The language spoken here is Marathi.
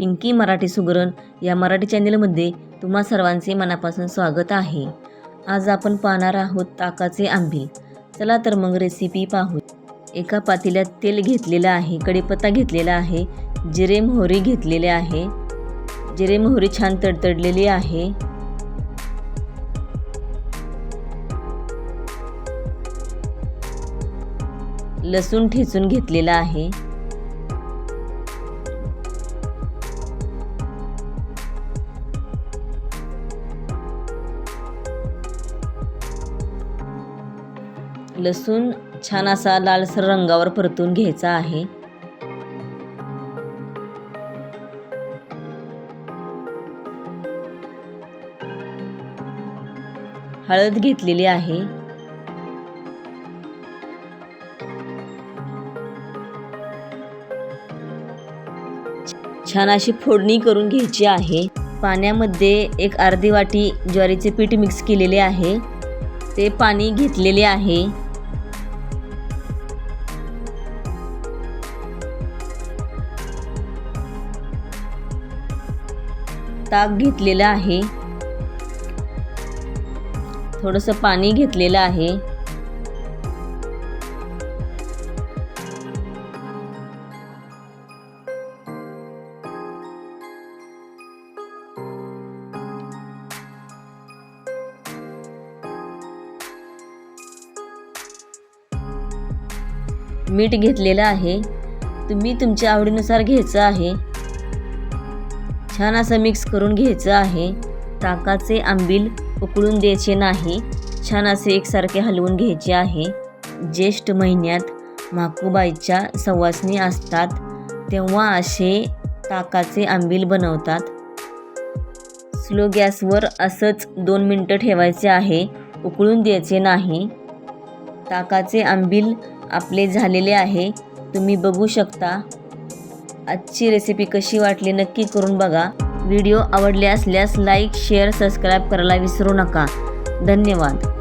पिंकी मराठी सुगरण या मराठी चॅनेलमध्ये तुम्हा सर्वांचे मनापासून स्वागत आहे. आज आपण पाहणार आहोत ताकाचे आंबील चला तर मग रेसिपी पाहू एका पातेल्यात तेल घेतलेलं आहे कढीपत्ता घेतलेला आहे जिरे मोहरी घेतलेले आहे. जिरे मोहरी छान तडतडलेली आहे. लसूण ठेचून घेतलेला आहे. लसूण छान असा लालसर रंगावर परतून घ्यायचा आहे. हळद घेतलेली आहे. छान अशी फोडणी करून घ्यायची आहे. पाण्यामध्ये एक अर्धी वाटी ज्वारीचे पीठ मिक्स केलेले आहे. ते पाणी घेतलेले आहे. ताक घेतलेलं आहे. थोडंसं पाणी घेतलेलं आहे. मीठ घेतलेलं आहे. तुम्ही तुमच्या आवडीनुसार घ्यायचं आहे. छान असं मिक्स करून घ्यायचं आहे. ताकाचे आंबील उकळून द्यायचे नाही. छान असे एकसारखे हलवून घ्यायचे आहे. ज्येष्ठ महिन्यात माकूबाईच्या सवासणी असतात तेव्हा असे ताकाचे आंबील बनवतात. स्लो गॅसवर असंच दोन मिनटं ठेवायचे आहे उकळून द्यायचे नाही. ताकाचे आंबील आपले झालेले आहे तुम्ही बघू शकता. आजची रेसिपी कशी वाटली नक्की करून बघा. व्हिडिओ आवडले असल्यास लाईक शेअर सबस्क्राईब करायला विसरू नका. धन्यवाद.